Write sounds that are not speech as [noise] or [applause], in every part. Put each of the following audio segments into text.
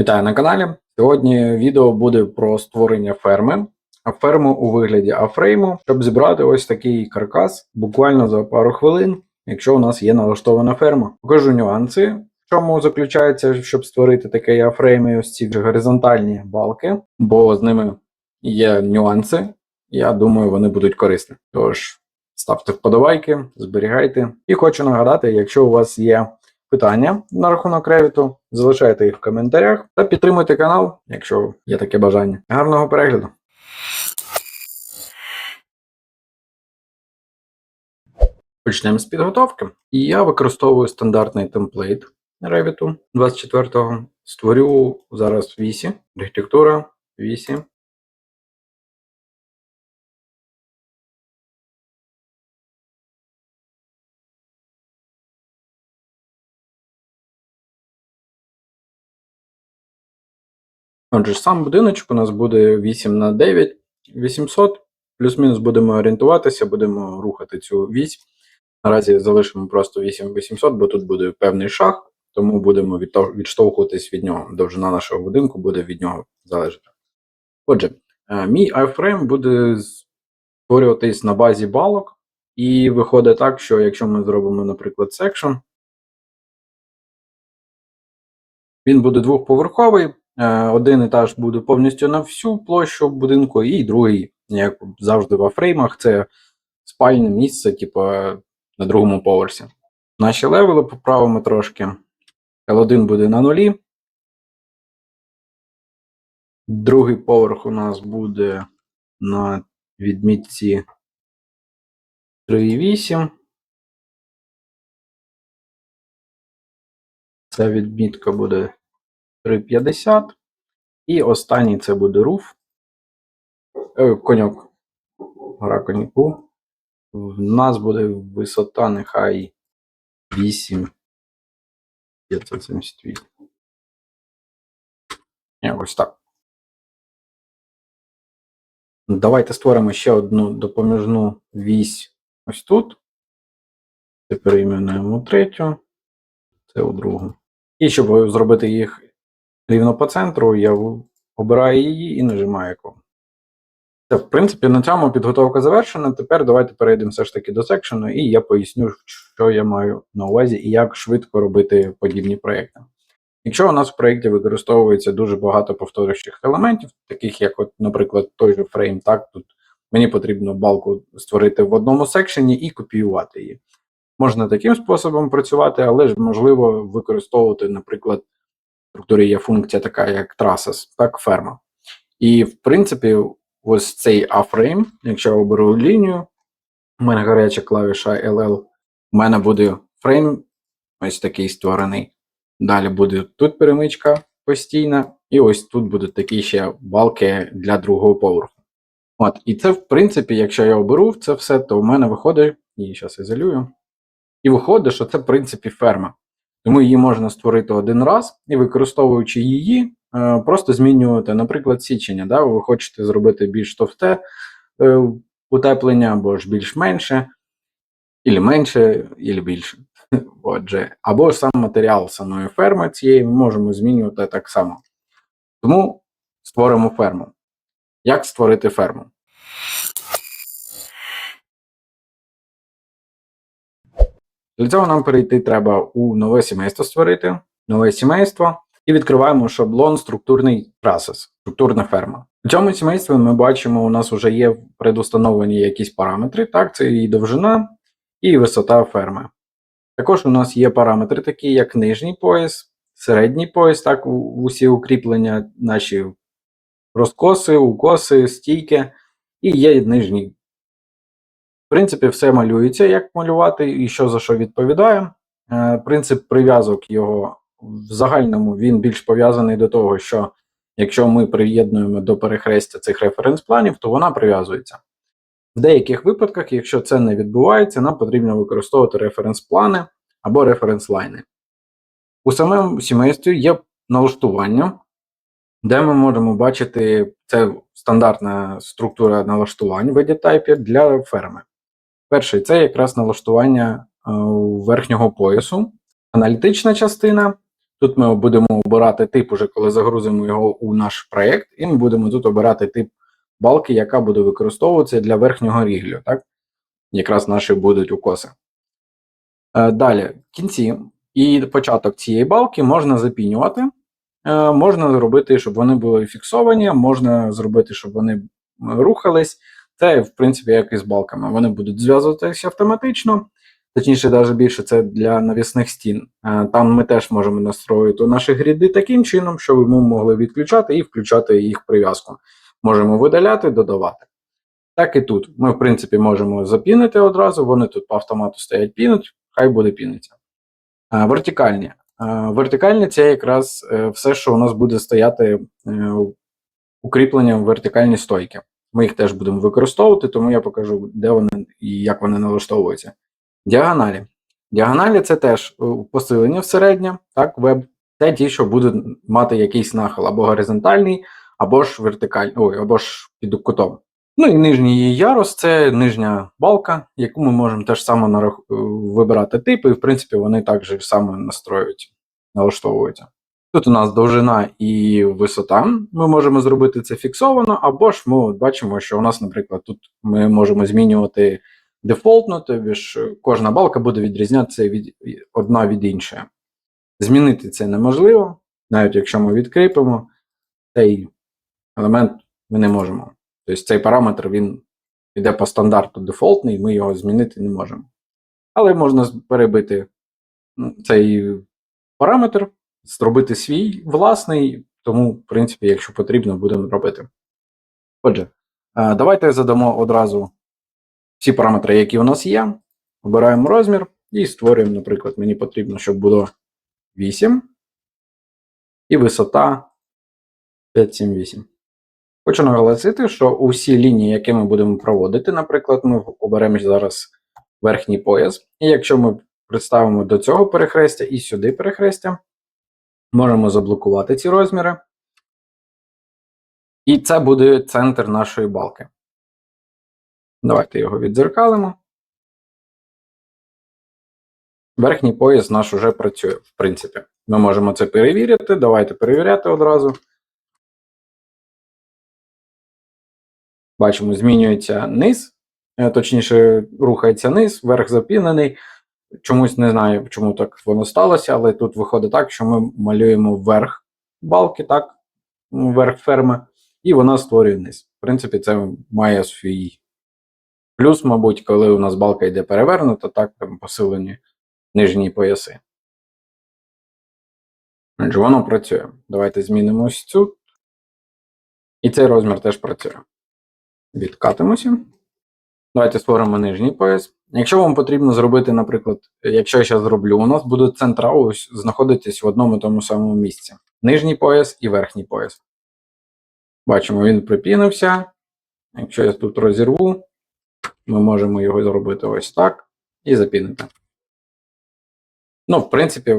Вітаю на каналі. Сьогодні відео буде про створення ферми, а ферму у вигляді афрейму, щоб зібрати ось такий каркас буквально за пару хвилин, якщо у нас є налаштована ферма. Покажу нюанси, в чому заключається, щоб створити такий афрейм і ось ці горизонтальні балки, бо з ними є нюанси. Я думаю, вони будуть корисні. Тож ставте вподобайки, зберігайте. І хочу нагадати, якщо у вас є питання на рахунок Revit, залишайте їх в коментарях та підтримуйте канал, якщо є таке бажання. Гарного перегляду! Почнемо з підготовки. Я використовую стандартний темплейт Revit 24-го. Створю зараз вісі, архітектура, вісі. Отже, сам будиночок у нас буде 8 на 9, 800. Плюс-мінус будемо орієнтуватися, будемо рухати цю вісь. Наразі залишимо просто 8800, бо тут буде певний шаг, тому будемо відштовхуватись від нього. Довжина нашого будинку буде від нього залежати. Отже, е, мій iframe буде створюватись на базі балок, і виходить так, що якщо ми зробимо, наприклад, section, він буде двохповерховий. Е, Один етаж буде повністю на всю площу будинку, і другий, як завжди в афреймах, це спальне місце, типу, на другому поверсі. Наші левели поправимо трошки. L1 буде на нулі. Другий поверх у нас буде на відмітці 3,8. Ця відмітка буде 3,50. І останній це буде руф. Е, коньок. Гора коньяку. В нас буде висота нехай 8. 578. Якось так. Давайте створимо ще одну допоміжну вісь ось тут. Це перейменуємо третю. Це у другу. І щоб зробити їх рівно по центру, я обираю її і нажимаю. Це, в принципі, на цьому підготовка завершена. Тепер давайте перейдемо все ж таки до секшену, і я поясню, що я маю на увазі і як швидко робити подібні проекти. Якщо у нас в проєкті використовується дуже багато повторюючих елементів, таких як, от, наприклад, той же фрейм, так, тут мені потрібно балку створити в одному секшені і копіювати її. Можна таким способом працювати, але ж можливо використовувати, наприклад, структурі є функція така, як traces, так, ферма. І, в принципі, ось цей A-frame, якщо я оберу лінію, у мене гаряча клавіша LL, у мене буде фрейм ось такий створений. Далі буде тут перемичка постійна, і ось тут будуть такі ще балки для другого поверху. От, і це, в принципі, якщо я оберу це все, то у мене виходить, її зараз ізолюю. І виходить, що це, в принципі, ферма. Тому її можна створити один раз і використовуючи її, е, просто змінювати, наприклад, січення. Да? Ви хочете зробити більш товсте е, утеплення або ж більш менше, ілі менше, ілі більше. [laughs] Отже, або сам матеріал самої ферми цієї ми можемо змінювати так само. Тому створимо ферму. Як створити ферму? Для цього нам перейти треба у нове сімейство створити, нове сімейство, і відкриваємо шаблон структурний процес, структурна ферма. У цьому сімействі ми бачимо, у нас вже є предустановлені якісь параметри, так, це і довжина, і висота ферми. Також у нас є параметри, такі як нижній пояс, середній пояс, так, усі укріплення, наші розкоси, укоси, стійки, і є нижній. В принципі, все малюється, як малювати і що за що відповідає. Е, Принцип прив'язок його в загальному він більш пов'язаний до того, що якщо ми приєднуємо до перехрестя цих референс-планів, то вона прив'язується. В деяких випадках, якщо це не відбувається, нам потрібно використовувати референс-плани або референс-лайни. У самому сімействі є налаштування, де ми можемо бачити це стандартна структура налаштувань в edit для ферми. Перший це якраз налаштування е, верхнього поясу, аналітична частина. Тут ми будемо обирати тип, уже коли загрузимо його у наш проєкт, і ми будемо тут обирати тип балки, яка буде використовуватися для верхнього ріглю. Так? Якраз наші будуть укоси. Е, Далі, в кінці і початок цієї балки можна запінювати. Е, Можна зробити, щоб вони були фіксовані, можна зробити, щоб вони м, Це, в принципі, як і з балками. Вони будуть зв'язуватися автоматично. Точніше, навіть більше це для навісних стін. Е, Там ми теж можемо настроїти наші гріди таким чином, щоб ми могли відключати і включати їх прив'язку. Можемо видаляти, додавати. Так і тут. Ми, в принципі, можемо запінити одразу, вони тут по автомату стоять пінуть, хай буде піниться. Е, Вертикальні. Е, Вертикальні це якраз все, що у нас буде стояти укріпленням вертикальні стойки. Ми їх теж будемо використовувати, тому я покажу, де вони і як вони налаштовуються. Діагоналі. Діагоналі це теж е, посилення всереднє, так, веб. Це ті, що будуть мати якийсь нахил або горизонтальний, або ж вертикальний, ой, або ж під кутом. Ну і нижній її ярус це нижня балка, яку ми можемо теж саме нарах... е, вибирати типи, і в принципі вони також само настроюються, налаштовуються. Тут у нас довжина і висота. Ми можемо зробити це фіксовано, або ж ми бачимо, що у нас, наприклад, тут ми можемо змінювати дефолтно, тобі ж кожна балка буде відрізнятися від одна від іншої. Змінити це неможливо, навіть якщо ми відкріпимо, цей елемент ми не можемо. Тобто цей параметр він йде по стандарту дефолтний, ми його змінити не можемо. Але можна перебити ну, цей параметр, зробити свій власний, тому, в принципі, якщо потрібно, будемо робити. Отже, е, давайте задамо одразу всі параметри, які у нас є. Обираємо розмір і створюємо, наприклад, мені потрібно, щоб було 8 і висота 578. Хочу наголосити, що усі лінії, які ми будемо проводити, наприклад, ми оберемо зараз верхній пояс, і якщо ми представимо до цього перехрестя і сюди перехрестя, можемо заблокувати ці розміри. І це буде центр нашої балки. Давайте його віддзеркалимо. Верхній пояс наш уже працює, в принципі. Ми можемо це перевірити. Давайте перевіряти одразу. Бачимо, змінюється низ, е, точніше, рухається низ, верх запінений. Чомусь не знаю, чому так воно сталося, але тут виходить так, що ми малюємо верх балки, так, ну, верх ферми, і вона створює низ. В принципі, це має свій плюс, мабуть, коли у нас балка йде перевернута, так, там посилені нижні пояси. Отже, воно працює. Давайте змінимо ось цю. І цей розмір теж працює. Відкатимося. Давайте створимо нижній пояс. Якщо вам потрібно зробити, наприклад, якщо я зараз зроблю, у нас буде центра ось знаходитись в одному тому самому місці. Нижній пояс і верхній пояс. Бачимо, він припінився. Якщо я тут розірву, ми можемо його зробити ось так і запінити. Ну, в принципі,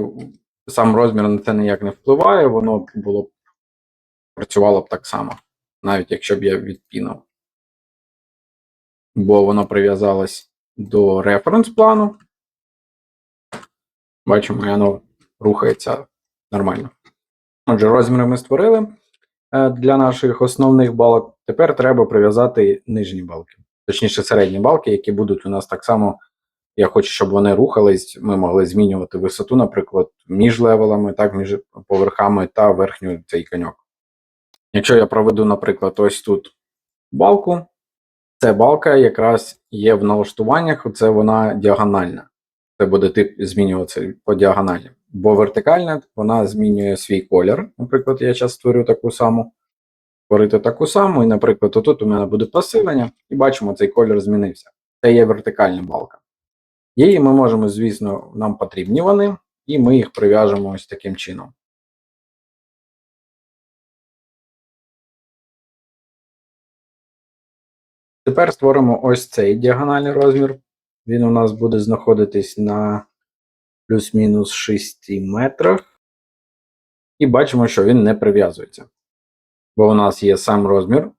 сам розмір на це ніяк не впливає, воно було б працювало б так само, навіть якщо б я відпінив. Бо воно прив'язалось до референс плану. Бачимо, воно рухається нормально. Отже, розміри ми створили е, для наших основних балок. Тепер треба прив'язати нижні балки, точніше, середні балки, які будуть у нас так само. Я хочу, щоб вони рухались. Ми могли змінювати висоту, наприклад, між левелами, так, між поверхами та верхню цей коньок. Якщо я проведу, наприклад, ось тут балку, ця балка якраз є в налаштуваннях, це вона діагональна. Це буде тип змінюватися по діагоналі. Бо вертикальна вона змінює свій колір. Наприклад, я зараз створю таку саму. Створити таку саму, і, наприклад, отут у мене буде посилення, і бачимо, цей колір змінився. Це є вертикальна балка. Її ми можемо, звісно, нам потрібні вони, і ми їх прив'яжемо ось таким чином. Тепер створимо ось цей діагональний розмір. Він у нас буде знаходитись на плюс-мінус 6 метрах. І бачимо, що він не прив'язується. Бо у нас є сам розмір.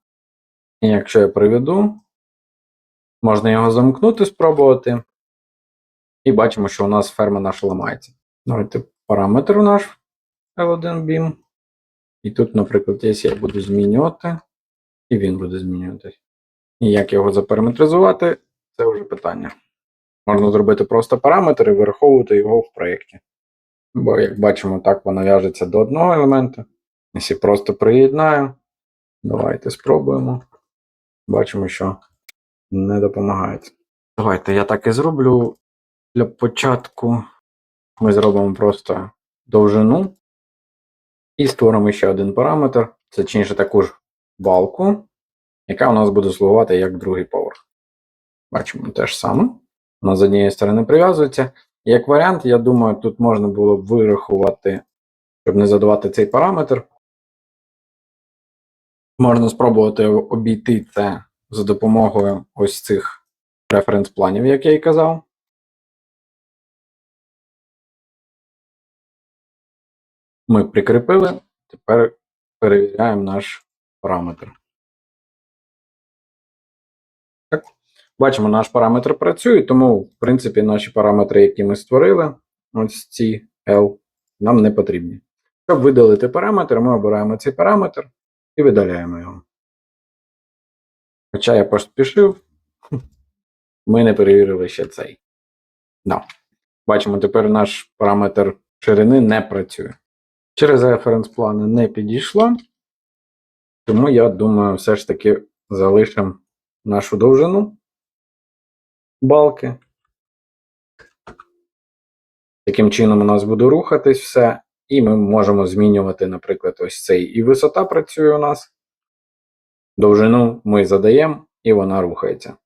І якщо я приведу, можна його замкнути, спробувати. І бачимо, що у нас ферма наша ламається. Давайте параметр наш L1 beam. І тут, наприклад, я буду змінювати, і він буде змінюватись. І як його запараметризувати, це вже питання. Можна зробити просто параметр і вираховувати його в проєкті. Бо, як бачимо, так воно в'яжеться до одного елемента. Якщо просто приєднаю, давайте спробуємо. Бачимо, що не допомагає. Давайте я так і зроблю. Для початку ми зробимо просто довжину і створимо ще один параметр, це точніше таку ж балку, яка у нас буде слугувати як другий поверх. Бачимо те ж саме. Вона з однієї сторони прив'язується. Як варіант, я думаю, тут можна було б вирахувати, щоб не задавати цей параметр. Можна спробувати обійти це за допомогою ось цих референс-планів, як я і казав. Ми прикріпили, тепер перевіряємо наш параметр. Бачимо, наш параметр працює, тому, в принципі, наші параметри, які ми створили, ось ці L, нам не потрібні. Щоб видалити параметр, ми обираємо цей параметр і видаляємо його. Хоча я поспішив, [laughs] ми не перевірили ще цей. Да. Бачимо, тепер наш параметр ширини не працює. Через референс плани не підійшло, тому я думаю, все ж таки залишимо нашу довжину балки. Таким чином у нас буде рухатись все, і ми можемо змінювати, наприклад, ось цей і висота працює у нас. Довжину ми задаємо, і вона рухається.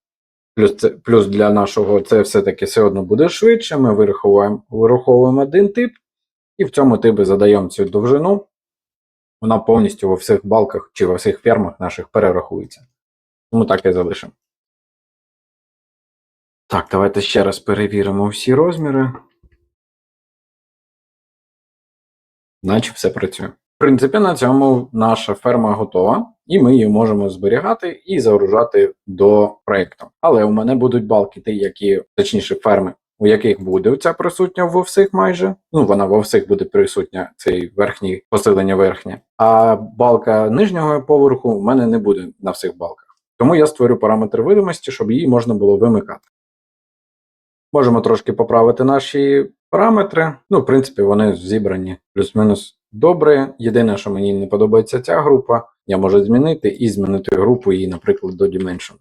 Плюс це, плюс для нашого це все-таки все одно буде швидше. Ми вираховуємо, вираховуємо один тип, і в цьому типі задаємо цю довжину. Вона повністю во всіх балках чи во всіх фермах наших перерахується. Тому так і залишимо. Так, давайте ще раз перевіримо всі розміри. Наче все працює. В принципі, на цьому наша ферма готова, і ми її можемо зберігати і загружати до проєкту. Але у мене будуть балки, ті, які, точніше, ферми, у яких буде ця присутня во всіх майже. Ну, вона во всіх буде присутня, цей верхній посилення верхнє. А балка нижнього поверху у мене не буде на всіх балках. Тому я створю параметр видимості, щоб її можна було вимикати. Можемо трошки поправити наші параметри. Ну, в принципі, вони зібрані плюс-мінус добре. Єдине, що мені не подобається ця група, я можу змінити і змінити групу її, наприклад, до Dimension.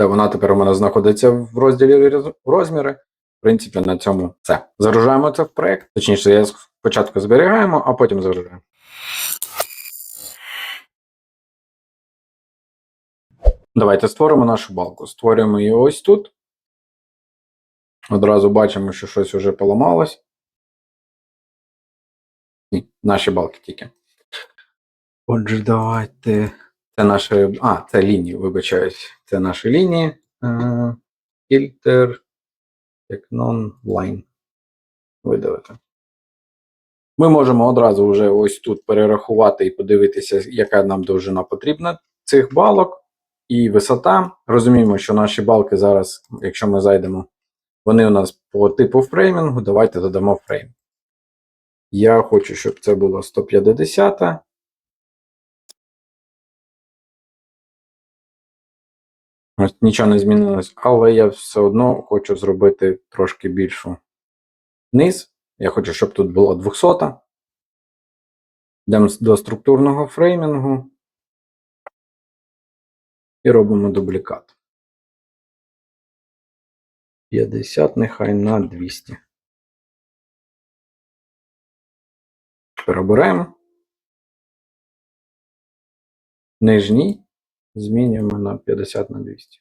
Це вона тепер у мене знаходиться в розділі розміри. В принципі, на цьому все. Загружаємо це в проект. Точніше, я спочатку зберігаємо, а потім загружаємо. Давайте створимо нашу балку. Створюємо її ось тут. Одразу бачимо, що щось вже поламалось. Ні, наші балки тільки. Отже, давайте. Це наші. А, це лінії, вибачаюсь. Це наші лінії. Е, Фільтр. Як non-line. Видалити. Ми можемо одразу вже ось тут перерахувати і подивитися, яка нам довжина потрібна цих балок і висота. Розуміємо, що наші балки зараз, якщо ми зайдемо, вони у нас по типу фреймінгу. Давайте додамо фрейм. Я хочу, щоб це було 150. Ось нічого не змінилось, але я все одно хочу зробити трошки більшу низ. Я хочу, щоб тут було 200. Йдемо до структурного фреймінгу і робимо дублікат. 50 нехай на 200. Перебираємо. Нижній змінюємо на 50 на 200.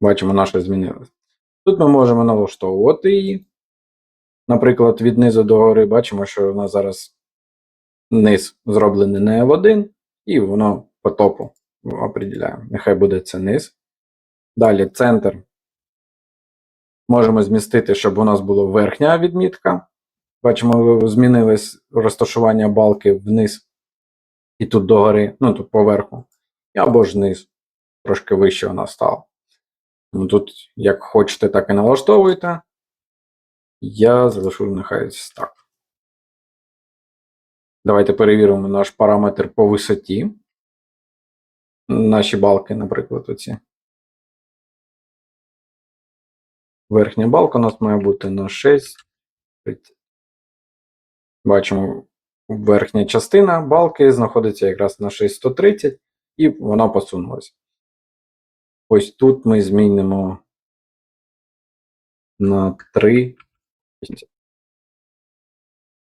Бачимо, наша змінилась. Тут ми можемо налаштовувати її. Наприклад, від низу до гори бачимо, що у нас зараз низ зроблений не в один, і воно по топу определяємо. Нехай буде це низ. Далі центр. Можемо змістити, щоб у нас була верхня відмітка. Бачимо, змінилось розташування балки вниз і тут догори, ну тут поверху, або ж вниз. Трошки вище вона стала. Ну, тут, як хочете, так і налаштовуйте. Я залишу нехай так. Давайте перевіримо наш параметр по висоті. Наші балки, наприклад, оці. Верхня балка у нас має бути на 6. Бачимо, верхня частина балки знаходиться якраз на 6130, і вона посунулася. Ось тут ми змінимо на 3.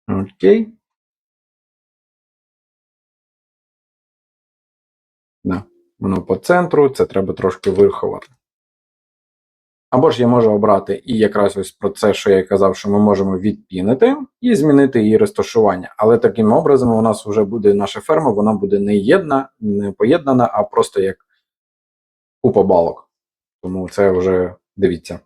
Окей. Да. Воно по центру, це треба трошки вирахувати. Або ж я можу обрати і якраз ось про це, що я казав, що ми можемо відпінити і змінити її розташування. Але таким образом у нас вже буде наша ферма, вона буде не єдна, не поєднана, а просто як купа балок. Тому це вже дивіться.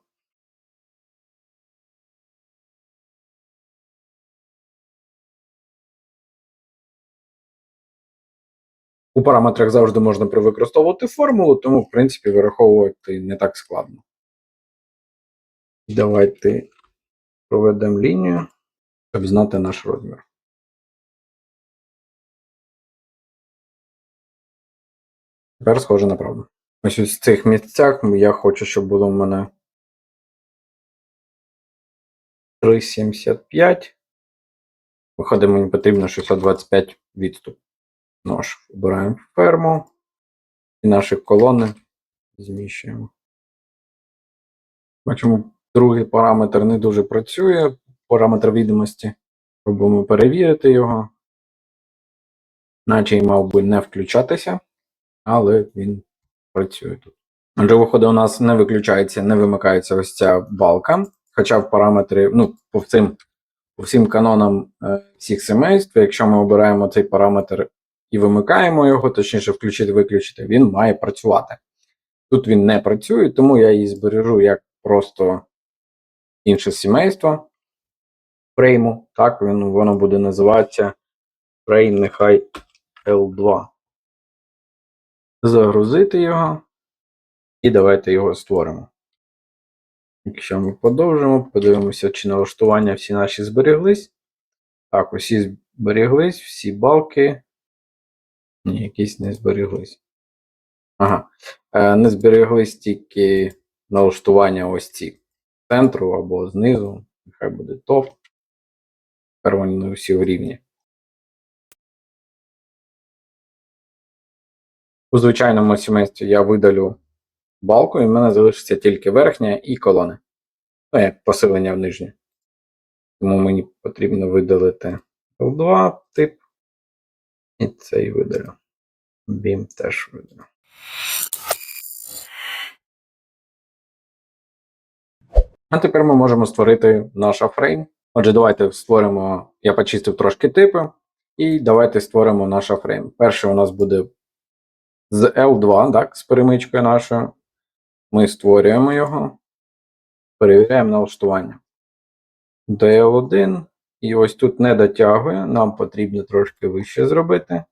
У параметрах завжди можна використовувати формулу, тому, в принципі, вираховувати не так складно. Давайте проведемо лінію, щоб знати наш розмір. Тепер схоже на правду. Ось ось в цих місцях я хочу, щоб було в мене 3,75. Виходить, мені потрібно 625 відступ. Нож. Обираємо ферму і наші колони зміщуємо. Бачимо, другий параметр не дуже працює. Параметр відомості. Пробуємо перевірити його. Наче й мав би не включатися, але він працює тут. Отже, виходить, у нас не виключається, не вимикається ось ця балка. Хоча в параметри, ну, по цим, по всім канонам е, всіх семейств, якщо ми обираємо цей параметр і вимикаємо його, точніше, включити-виключити, він має працювати. Тут він не працює, тому я її збережу як просто інше сімейство фрейму. Так, він, воно буде називатися фрейм нехай L2. Загрузити його. І давайте його створимо. Якщо ми продовжимо, подивимося, чи налаштування всі наші зберіглись. Так, усі зберіглись, всі балки. Ні, якісь не зберіглись. Ага. Е, не зберіглись тільки налаштування ось ці центру або знизу. Нехай буде топ. Тепер вони всі в рівні. У звичайному сімействі я видалю балку, і в мене залишиться тільки верхня і колони. Ну, як посилення в нижнє. Тому мені потрібно видалити L2 тип. І цей видалю. Бім теж видалю. А тепер ми можемо створити наш афрейм. Отже, давайте створимо. Я почистив трошки типи. І давайте створимо наш афрейм. Перший у нас буде з L2, так, з перемичкою нашою. Ми створюємо його, перевіряємо налаштування. До L1. І ось тут не дотягує, нам потрібно трошки вище зробити.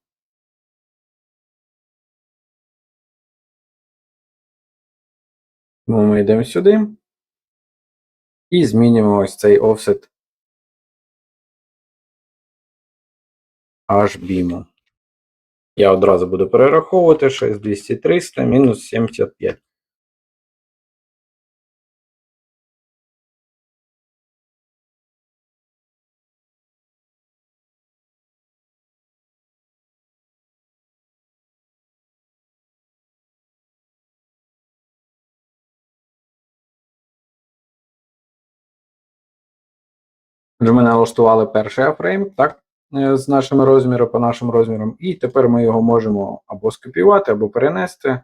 Тому ми йдемо сюди і змінюємо ось цей офсет HBIM. Я одразу буду перераховувати 6200 300 мінус 75. Отже, ми налаштували перший афрейм, так, е, з нашими розмірами, по нашим розмірам, і тепер ми його можемо або скопіювати, або перенести.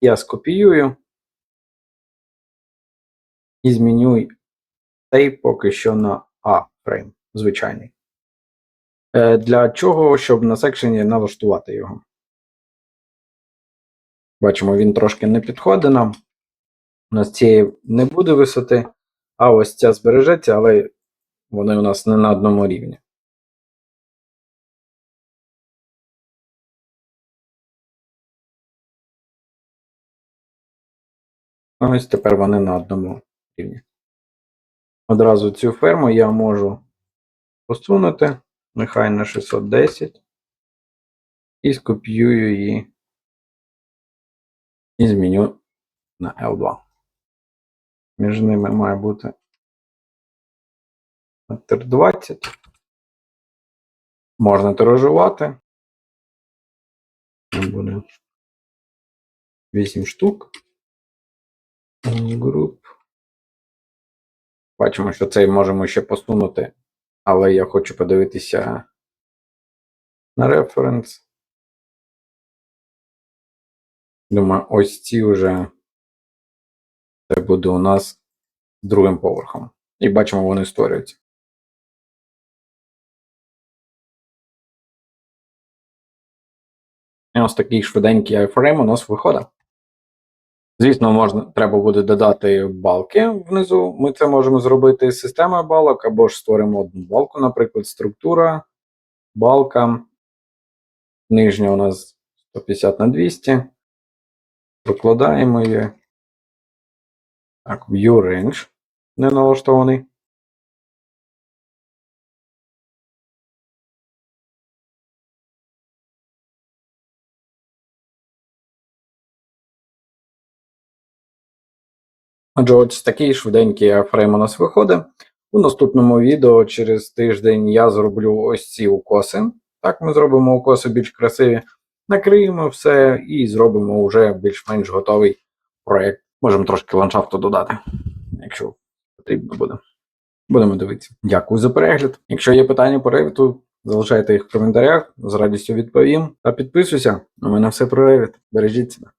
Я скопіюю і зміню цей поки що на A-фрейм, звичайний. Е, Для чого, щоб на секшені налаштувати його? Бачимо, він трошки не підходить нам. У нас цієї не буде висоти, а ось ця збережеться, але вони у нас не на одному рівні. Ось тепер вони на одному рівні. Одразу цю ферму я можу посунути нехай на 610. І скопіюю її. І зміню на L2. Між ними має бути метр 20. Можна тиражувати. Буде 8 штук. Груп. Бачимо, що цей можемо ще посунути, але я хочу подивитися на референс. Думаю, ось ці вже це буде у нас з другим поверхом. І бачимо, вони створюються. І ось такий швиденький айфрейм у нас виходить. Звісно, можна, треба буде додати балки внизу. Ми це можемо зробити з системою балок, або ж створимо одну балку, наприклад, структура, балка. Нижня у нас 150 на 200. Прокладаємо її. Так, view range не налаштований. Отже, ось такий швиденький фрейм у нас виходить. У наступному відео через тиждень я зроблю ось ці укоси. Так, ми зробимо укоси більш красиві, накриємо все і зробимо вже більш-менш готовий проєкт. Можемо трошки ландшафту додати, якщо потрібно буде. Будемо дивитися. Дякую за перегляд. Якщо є питання по Revit, залишайте їх в коментарях, з радістю відповім. Та підписуйся. У мене все про Revit. Бережіть себе.